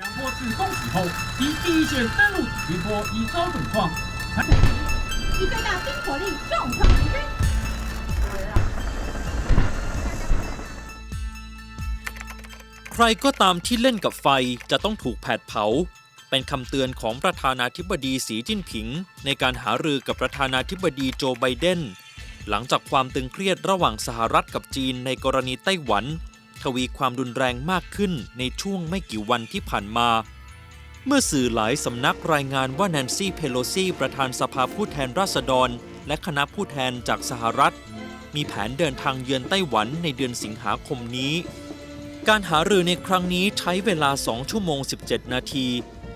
两波自动起后，其第一线登陆紫金坡已遭重创，以最大冰火力重创敌军。 ใครก็ตามที่เล่นกับไฟจะต้องถูกแผดเผา เป็นคำเตือนของประธานาธิบดีสีจิ้นผิง ในการหารือกับประธานาธิบดีโจไบเดน หลังจากความตึงเครียดระหว่างสหรัฐกับจีนในกรณีไต้หวัน ทวีความรุนแรงมากขึ้นในช่วงไม่กี่วันที่ผ่านมา เมื่อสื่อหลายสำนักรายงานว่าแนนซี่เพโลซีประธานสภาผู้แทนราษฎร และคณะผู้แทนจากสหรัฐ มีแผนเดินทางเยือนไต้หวันในเดือนสิงหาคมนี้ การหารือในครั้งนี้ใช้เวลา 2 ชั่วโมง 17 นาที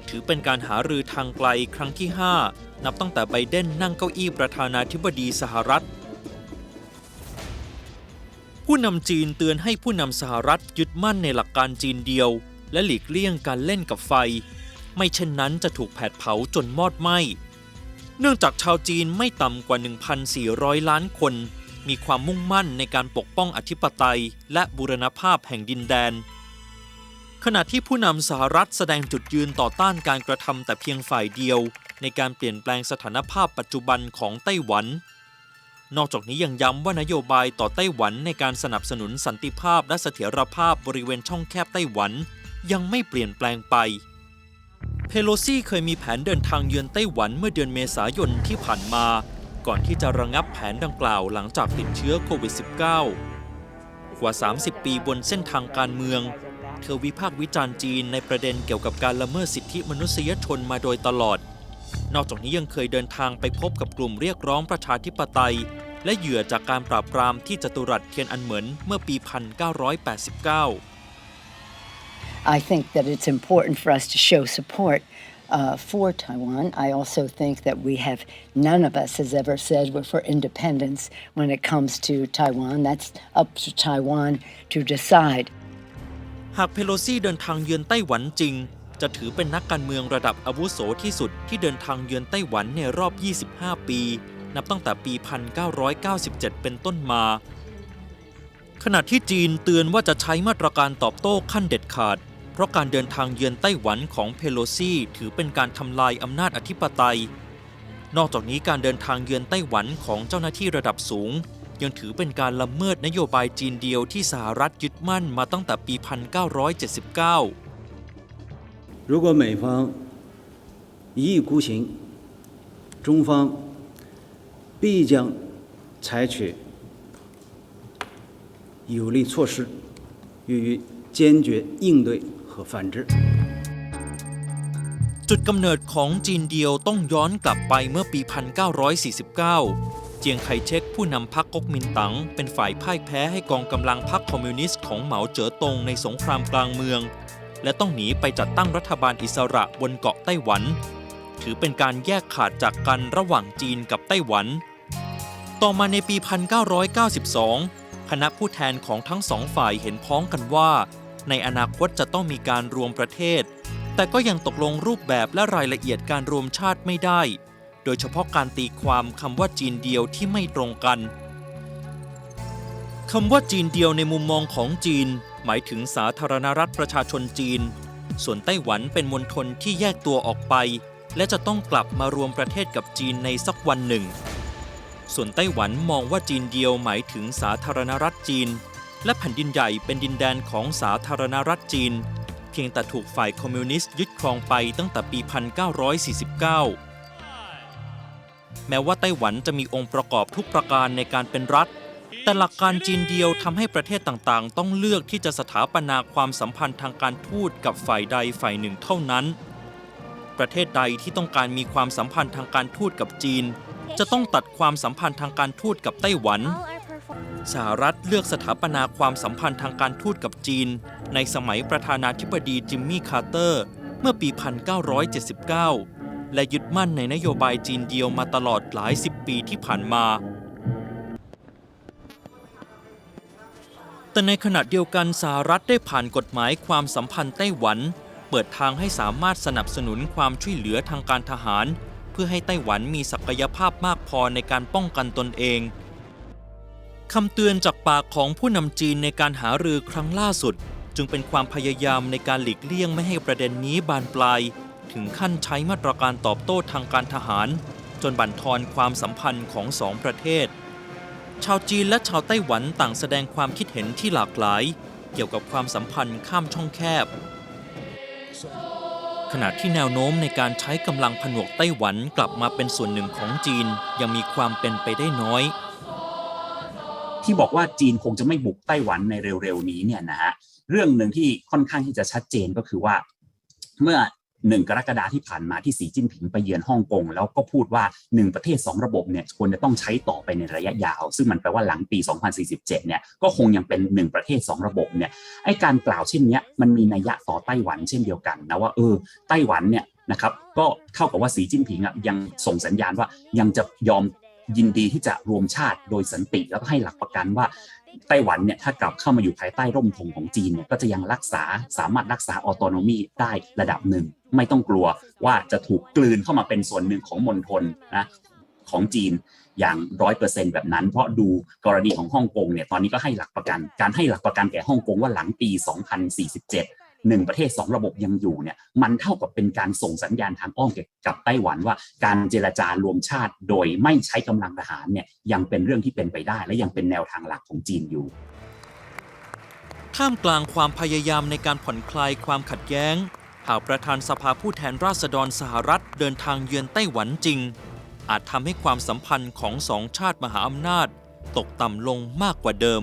ถือเป็นการหารือทางไกลครั้งที่ 5 นับตั้งแต่ไบเดนนั่งเก้าอี้ประธานาธิบดีสหรัฐ ผู้นำจีนเตือนให้ผู้นำสหรัฐยึดมั่นในหลักการจีนเดียว และหลีกเลี่ยงการเล่นกับไฟ ไม่เช่นนั้นจะถูกแผดเผาจนมอดไหม้เนื่องจากชาวจีนไม่ต่ำกว่า 1,400 ล้านคน มีความมุ่งมั่นในการปกป้องอธิปไตย และบูรณภาพแห่งดินแดน ขณะที่ผู้นำสหรัฐแสดงจุดยืนต่อต้านการกระทำแต่เพียงฝ่ายเดียว ในการเปลี่ยนแปลงสถานภาพปัจจุบันของไต้หวัน นอกจากนี้ยังย้ำว่านโยบายต่อไต้หวันในการสนับสนุนสันติภาพและเสถียรภาพบริเวณช่องแคบไต้หวัน ยังไม่เปลี่ยนแปลงไป เพโลซี่เคยมีแผนเดินทางเยือนไต้หวันเมื่อเดือนเมษายนที่ผ่านมา ก่อนที่จะระงับแผนดังกล่าวหลังจากติดเชื้อโควิด -19 กว่า 30 ปีบนเส้นทางการเมือง เธอวิพากษ์วิจารณ์จีนในประเด็นเกี่ยวกับการละเมิดสิทธิมนุษยชนมาโดยตลอด นอกจากนี้ยังเคยเดินทางไปพบกับกลุ่มเรียกร้องประชาธิปไตย และเหยื่อจากการปราบปรามที่จตุรัสเทียนอันเหมินเมื่อปี 1989 I think that it's important for us to show support uh, for Taiwan. I also think that we have, none of us has ever said we're for independence when it comes to Taiwan. That's up to Taiwan to decide. หากเพโลซี่เดินทางเยือนไต้หวันจริง จะถือเป็นนักการเมืองระดับอาวุโสที่สุดที่เดินทางเยือนไต้หวันในรอบ 25 ปี นับตั้งแต่ปี 1997 เป็นต้นมา ขณะที่จีนเตือนว่าจะใช้มาตรการตอบโต้ขั้นเด็ดขาด เพราะการเดินทางเยือนไต้หวันของเพโลซีถือเป็นการทำลายอำนาจอธิปไตย นอกจากนี้การเดินทางเยือนไต้หวันของเจ้าหน้าที่ระดับสูง ยังถือเป็นการละเมิดนโยบายจีนเดียวที่สหรัฐยึดมั่นมาตั้งแต่ปี 1979如果美方一意孤行，中方必将采取有力措施，予以坚决应对和反制。 จุดกำเนิดของจีนเดียวต้องย้อนกลับไปเมื่อปี 1949 เจียงไคเชกผู้นำพรรคก๊กมินตั๋งเป็นฝ่ายพ่ายแพ้ให้กองกำลังพรรคคอมมิวนิสต์ของเหมาเจ๋อตงในสงครามกลางเมือง และต้องหนีไปจัดตั้งรัฐบาลอิสระบนเกาะไต้หวัน ถือเป็นการแยกขาดจากกันระหว่างจีนกับไต้หวัน ต่อมาในปี 1992 คณะผู้แทนของทั้งสองฝ่ายเห็นพ้องกันว่า ในอนาคตจะต้องมีการรวมประเทศ แต่ก็ยังตกลงรูปแบบและรายละเอียดการรวมชาติไม่ได้ โดยเฉพาะการตีความคำว่าจีนเดียวที่ไม่ตรงกันคำว่าจีนเดียวในมุมมองของจีน หมายถึงสาธารณรัฐประชาชนจีน ส่วนไต้หวันเป็นมณฑลที่แยกตัวออกไป และจะต้องกลับมารวมประเทศกับจีนในสักวันหนึ่ง ส่วนไต้หวันมองว่าจีนเดียวหมายถึงสาธารณรัฐจีน และแผ่นดินใหญ่เป็นดินแดนของสาธารณรัฐจีน เพียงแต่ถูกฝ่ายคอมมิวนิสต์ยึดครองไปตั้งแต่ปี 1949 แม้ว่าไต้หวันจะมีองค์ประกอบทุกประการในการเป็นรัฐ แต่หลักการจีนเดียวทำให้ประเทศต่างๆ ต้องเลือกที่จะสถาปนาความสัมพันธ์ทางการทูตกับฝ่ายใดฝ่ายหนึ่งเท่านั้น ประเทศใดที่ต้องการมีความสัมพันธ์ทางการทูตกับจีน จะต้องตัดความสัมพันธ์ทางการทูตกับไต้หวัน สหรัฐเลือกสถาปนาความสัมพันธ์ทางการทูตกับจีน ในสมัยประธานาธิบดีจิมมี่คาร์เตอร์ เมื่อปี 1979 และยึดมั่นในนโยบายจีนเดียวมาตลอดหลายสิบปีที่ผ่านมา แต่ในขณะเดียวกันสหรัฐได้ผ่านกฎหมายความสัมพันธ์ไต้หวัน เปิดทางให้สามารถสนับสนุนความช่วยเหลือทางการทหาร เพื่อให้ไต้หวันมีศักยภาพมากพอในการป้องกันตนเองคำเตือนจากปากของผู้นำจีนในการหารือครั้งล่าสุด จึงเป็นความพยายามในการหลีกเลี่ยงไม่ให้ประเด็นนี้บานปลาย ถึงขั้นใช้มาตรการตอบโต้ทางการทหาร จนบั่นทอนความสัมพันธ์ของสองประเทศ ชาวจีนและชาวไต้หวันต่างแสดงความคิดเห็นที่หลากหลาย เกี่ยวกับความสัมพันธ์ข้ามช่องแคบ ขณะที่แนวโน้มในการใช้กำลังผนวกไต้หวันกลับมาเป็นส่วนหนึ่งของจีนยังมีความเป็นไปได้น้อย ที่บอกว่าจีนคงจะไม่บุกไต้หวันในเร็วๆนี้เนี่ยนะฮะเรื่องหนึ่งที่ค่อนข้างที่จะชัดเจนก็คือว่า เมื่อ หนึ่งกรกฎาที่ผ่านมาที่สีจิ้นผิงไปเยือนฮ่องกงแล้วก็พูดว่าหนึ่งประเทศสองระบบเนี่ยควรจะต้องใช้ต่อไปในระยะยาว ซึ่งมันแปลว่าหลังปี 2047 เนี่ยก็คงยังเป็นหนึ่งประเทศสองระบบเนี่ยไอการกล่าวเช่นเนี้ยมันมีนัยยะต่อไต้หวันเช่นเดียวกันนะว่าเออไต้หวันเนี่ยนะครับก็เท่ากับว่าสีจิ้นผิงอะยังส่งสัญญาณว่ายังจะยอมยินดีที่จะรวมชาติโดยสันติแล้วก็ให้หลักประกันว่า ไต้หวันเนี่ยถ้ากลับเข้ามาอยู่ภายใต้ร่มธงของจีนเนี่ยก็จะยังรักษาสามารถรักษาออโตโนมีได้ระดับหนึ่ง ไม่ต้องกลัวว่าจะถูกกลืนเข้ามาเป็นส่วนหนึ่งของมณฑลนะของจีนอย่างร้อยเปอร์เซ็นแบบนั้น เพราะดูกรณีของฮ่องกงเนี่ยตอนนี้ก็ให้หลักประกัน การให้หลักประกันแก่ฮ่องกงว่าหลังปี 2047 หนึ่งประเทศสองระบบยังอยู่เนี่ยมันเท่ากับเป็นการส่งสัญญาณทางอ้อมกับไต้หวันว่า การเจรจารวมชาติโดยไม่ใช้กำลังทหารเนี่ยยังเป็นเรื่องที่เป็นไปได้ และยังเป็นแนวทางหลักของจีนอยู่ท่ามกลางความพยายามในการผ่อนคลายความขัดแย้ง หากประธานสภาผู้แทนราษฎรสหรัฐเดินทางเยือนไต้หวันจริง อาจทำให้ความสัมพันธ์ของสองชาติมหาอำนาจ ตกต่ำลงมากกว่าเดิม